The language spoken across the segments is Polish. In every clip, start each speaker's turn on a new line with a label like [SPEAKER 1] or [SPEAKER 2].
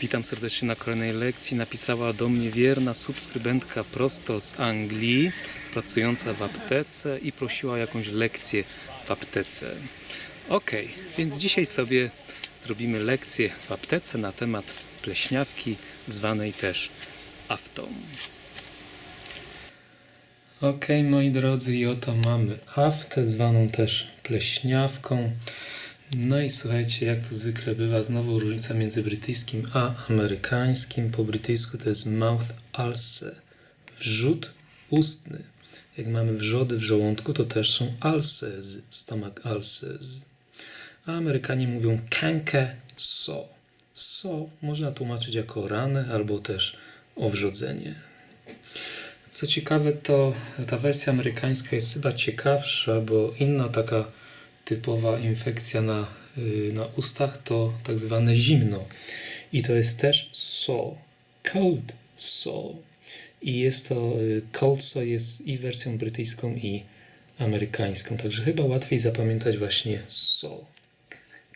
[SPEAKER 1] Witam serdecznie na kolejnej lekcji. Napisała do mnie wierna subskrybentka prosto z Anglii, pracująca w aptece i prosiła o jakąś lekcję w aptece. Ok, więc dzisiaj sobie zrobimy lekcję w aptece na temat pleśniawki, zwanej też aftą. Ok, moi drodzy, i oto mamy aftę, zwaną też pleśniawką. No i słuchajcie, jak to zwykle bywa, znowu różnica między brytyjskim a amerykańskim. Po brytyjsku to jest mouth ulcer, wrzód ustny. Jak mamy wrzody w żołądku, to też są ulcers, stomach ulcers. A Amerykanie mówią canker sore. So można tłumaczyć jako ranę albo też owrzodzenie. Co ciekawe, to ta wersja amerykańska jest chyba ciekawsza, bo inna taka typowa infekcja na, y, na ustach to tak zwane zimno. I to jest też sore, cold sore. I jest to, y, cold sore jest i wersją brytyjską i amerykańską. Także chyba łatwiej zapamiętać właśnie sore.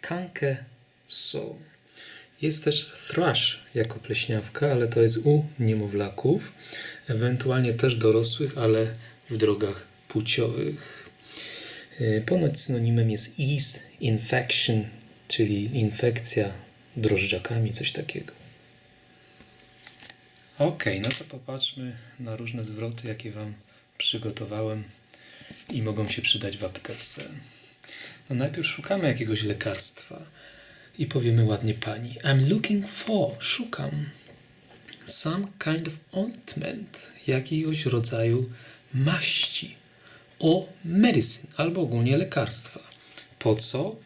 [SPEAKER 1] Kanke sore. Jest też thrush jako pleśniawka, ale to jest u niemowlaków, ewentualnie też dorosłych, ale w drogach płciowych. Y, Ponoć synonimem jest yeast infection, czyli infekcja drożdżakami, coś takiego. Ok, no to popatrzmy na różne zwroty, jakie Wam przygotowałem i mogą się przydać w aptece. No najpierw szukamy jakiegoś lekarstwa i powiemy ładnie pani. I'm looking for, szukam some kind of ointment, jakiegoś rodzaju maści o medicine albo ogólnie lekarstwa. Po co?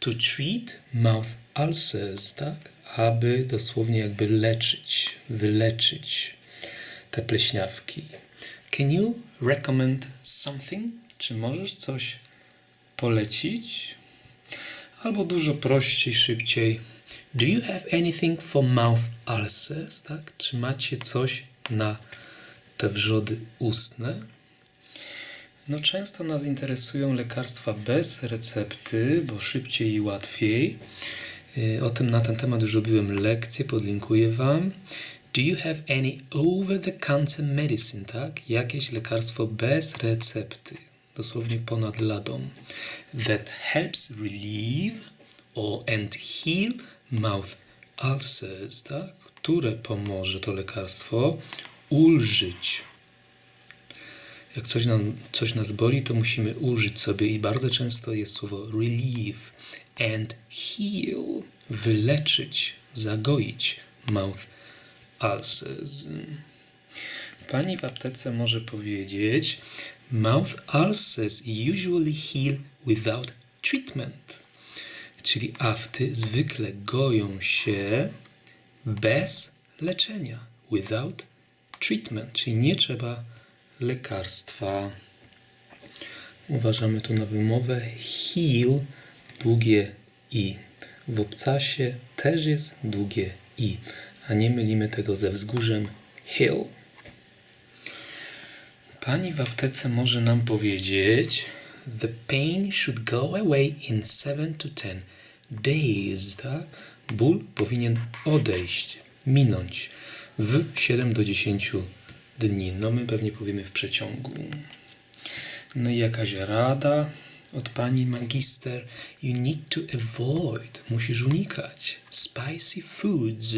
[SPEAKER 1] To treat mouth ulcers, tak? Aby dosłownie jakby leczyć, wyleczyć te pleśniawki. Can you recommend something? Czy możesz coś polecić? Albo dużo prościej, szybciej. Do you have anything for mouth ulcers? Tak? Czy macie coś na te wrzody ustne? No często nas interesują lekarstwa bez recepty, bo szybciej i łatwiej. Yy, O tym na ten temat już robiłem lekcję, podlinkuję Wam. Do you have any over-the-counter medicine, tak? Jakieś lekarstwo bez recepty, dosłownie ponad ladą. That helps relieve or and heal mouth ulcers, tak? Które pomoże to lekarstwo ulżyć jak coś, nam, coś nas boli, to musimy użyć sobie i bardzo często jest słowo relieve and heal, wyleczyć, zagoić mouth ulcers. Pani w aptece może powiedzieć mouth ulcers usually heal without treatment. Czyli afty zwykle goją się bez leczenia, without treatment, czyli nie trzeba lekarstwa. Uważamy tu na wymowę heal, długie i. W obcasie też jest długie i, a nie mylimy tego ze wzgórzem hill. Pani w aptece może nam powiedzieć The pain should go away in 7 to 10 days, tak? Ból powinien odejść, minąć w 7 do 10 dni. No my pewnie powiemy w przeciągu. No i jakaś rada od pani magister. You need to avoid, musisz unikać spicy foods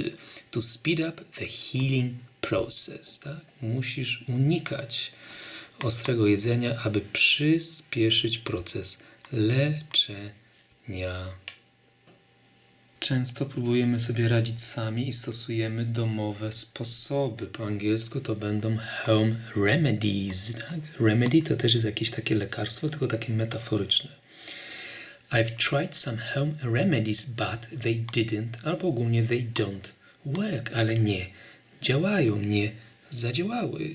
[SPEAKER 1] to speed up the healing process. Tak? Musisz unikać ostrego jedzenia, aby przyspieszyć proces leczenia. Często próbujemy sobie radzić sami i stosujemy domowe sposoby. Po angielsku to będą home remedies. Tak? Remedy to też jest jakieś takie lekarstwo, tylko takie metaforyczne. I've tried some home remedies, but they didn't, albo ogólnie they don't work, ale nie działają, nie zadziałały.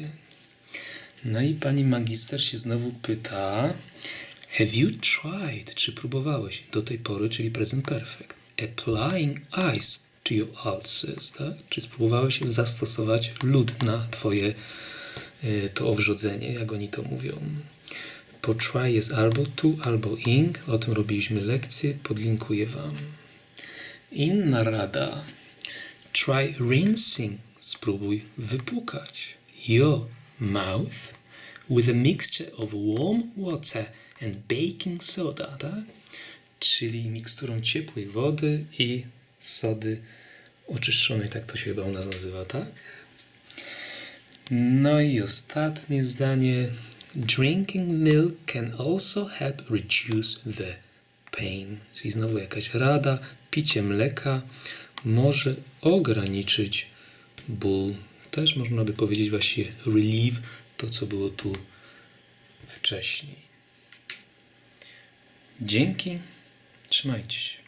[SPEAKER 1] No i pani magister się znowu pyta, have you tried, czy próbowałeś do tej pory, czyli present perfect, applying ice to your ulcers, tak? Czy spróbowałeś zastosować lód na twoje y, to owrzodzenie, jak oni to mówią. Po try jest albo to, albo in, o tym robiliśmy lekcję, podlinkuję wam. Inna rada. Try rinsing. Spróbuj wypłukać. Your mouth with a mixture of warm water and baking soda, tak? Czyli miksturą ciepłej wody i sody oczyszczonej, tak to się chyba u nas nazywa, tak? No i ostatnie zdanie. Drinking milk can also help reduce the pain. Czyli znowu jakaś rada. Picie mleka może ograniczyć ból. Też można by powiedzieć właściwie relieve to, co było tu wcześniej. Dzięki. Trzymajcie się.